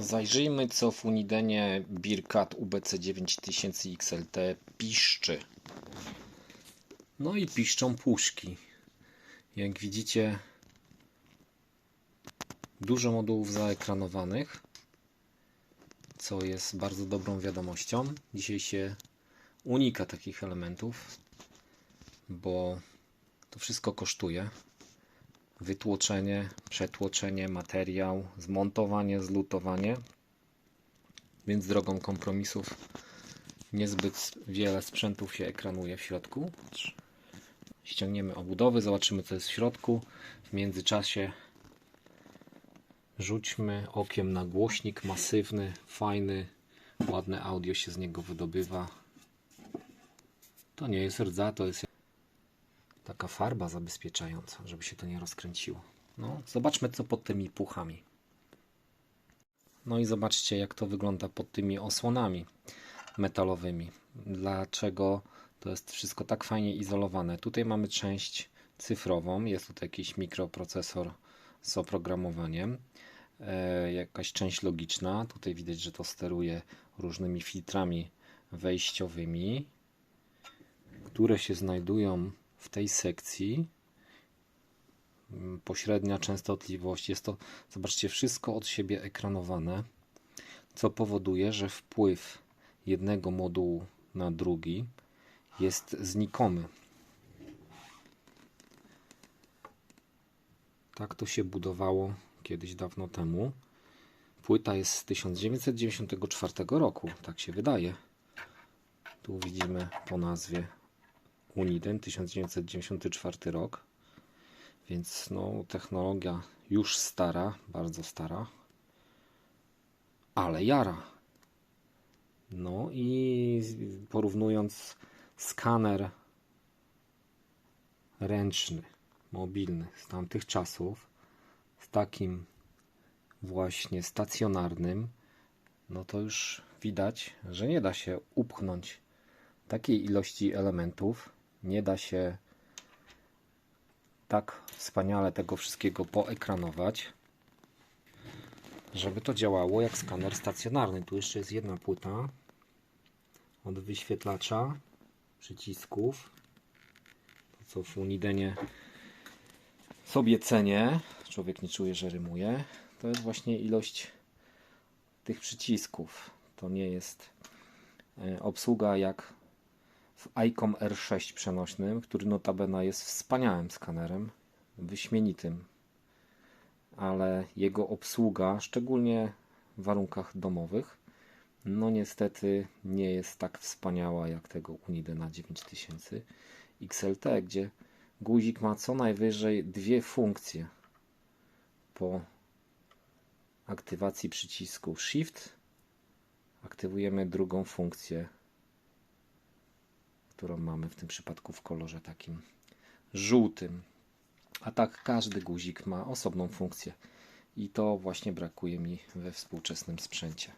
Zajrzyjmy co w Unidenie Birkat UBC 9000 XLT piszczy. No i piszczą puszki. Jak widzicie dużo modułów zaekranowanych, co jest bardzo dobrą wiadomością. Dzisiaj się unika takich elementów, bo to wszystko kosztuje wytłoczenie, przetłoczenie, materiał, zmontowanie, zlutowanie. Więc drogą kompromisów niezbyt wiele sprzętów się ekranuje w środku. Ściągniemy obudowy, zobaczymy co jest w środku. W międzyczasie rzućmy okiem na głośnik masywny, fajny, ładne audio się z niego wydobywa. To nie jest rdza, to jest taka farba zabezpieczająca, żeby się to nie rozkręciło. No, zobaczmy co pod tymi puchami. No i zobaczcie jak to wygląda pod tymi osłonami metalowymi. Dlaczego to jest wszystko tak fajnie izolowane? Tutaj mamy część cyfrową, jest tutaj jakiś mikroprocesor z oprogramowaniem, e, jakaś część logiczna. Tutaj widać, że to steruje różnymi filtrami wejściowymi, które się znajdują w tej sekcji mm, pośrednia częstotliwość. Jest to, zobaczcie, wszystko od siebie ekranowane, co powoduje, że wpływ jednego modułu na drugi jest znikomy. Tak to się budowało kiedyś dawno temu. Płyta jest z 1994 roku, tak się wydaje. Tu widzimy po nazwie Uniden 1994 rok. Więc no, technologia już stara, bardzo stara, ale jara. No i porównując skaner ręczny, mobilny z tamtych czasów z takim właśnie stacjonarnym, no to już widać, że nie da się upchnąć takiej ilości elementów nie da się tak wspaniale tego wszystkiego poekranować, żeby to działało jak skaner stacjonarny. Tu jeszcze jest jedna płyta od wyświetlacza przycisków. To co w Unidenie sobie cenię. Człowiek nie czuje, że rymuje. To jest właśnie ilość tych przycisków. To nie jest e, obsługa jak w ICOM R6 przenośnym, który notabene jest wspaniałym skanerem, wyśmienitym, ale jego obsługa, szczególnie w warunkach domowych, no niestety nie jest tak wspaniała jak tego Unidena 9000 XLT, gdzie guzik ma co najwyżej dwie funkcje po aktywacji przycisku Shift. Aktywujemy drugą funkcję którą mamy w tym przypadku w kolorze takim żółtym. A tak każdy guzik ma osobną funkcję. I to właśnie brakuje mi we współczesnym sprzęcie.